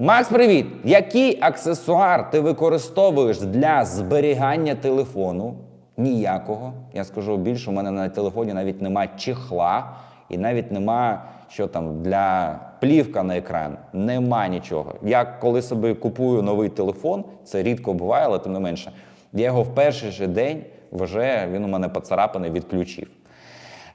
Макс, привіт! Який аксесуар ти використовуєш для зберігання телефону? Ніякого. Я скажу більше, у мене на телефоні навіть нема чехла і навіть нема що там для плівка на екран. Нема нічого. Я коли собі купую новий телефон, це рідко буває, але тим не менше. Я його в перший же день вже він у мене поцарапаний, відключив.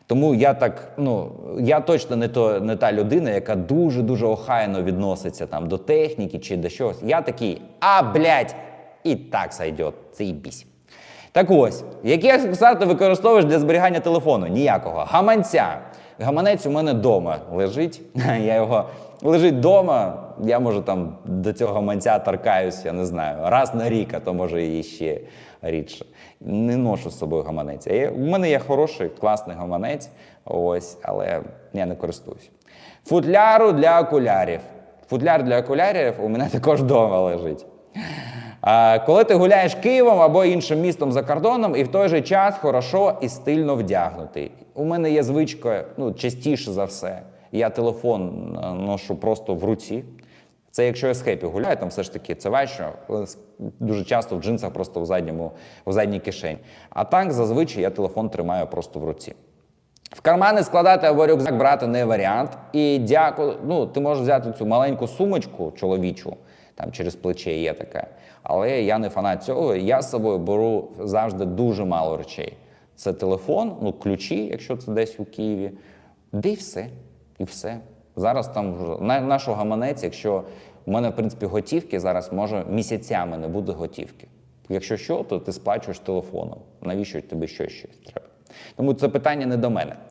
Тому я так, ну я точно не то не та людина, яка дуже дуже охайно відноситься там до техніки чи до чогось. Я такий, а блядь, і так сайде, це бісь. Так ось, який аксесуар ти використовуєш для зберігання телефону? Ніякого. Гаманця. Гаманець у мене вдома лежить. Я його лежить вдома. Я може там до цього гаманця торкаюсь, я не знаю, раз на рік, а то може і ще рідше. Не ношу з собою гаманець. Я- У мене є хороший, класний гаманець, ось, але я не користуюсь. Футляру для окулярів. Футляр для окулярів у мене також вдома лежить. Коли ти гуляєш Києвом або іншим містом за кордоном, і в той же час хорошо і стильно вдягнутий. У мене є звичка, ну частіше за все. Я телефон е, ношу просто в руці. Це якщо я з хепі гуляю, там все ж таки це важче, дуже часто в джинсах просто в задньому, в задній кишені. А так зазвичай я телефон тримаю просто в руці. В кармани складати або рюкзак брати не варіант. І дякую. Ну, ти можеш взяти цю маленьку сумочку чоловічу, там через плече є така. Але я не фанат цього. Я з собою беру завжди дуже мало речей. Це телефон, ну ключі, якщо це десь у Києві, де і все. І все. Зараз там на, наш гаманець, якщо в мене, в принципі, готівки зараз може місяцями не буде готівки. Якщо що, то ти сплачуєш телефоном. Навіщо тобі ще щось треба? Тому це питання не до мене.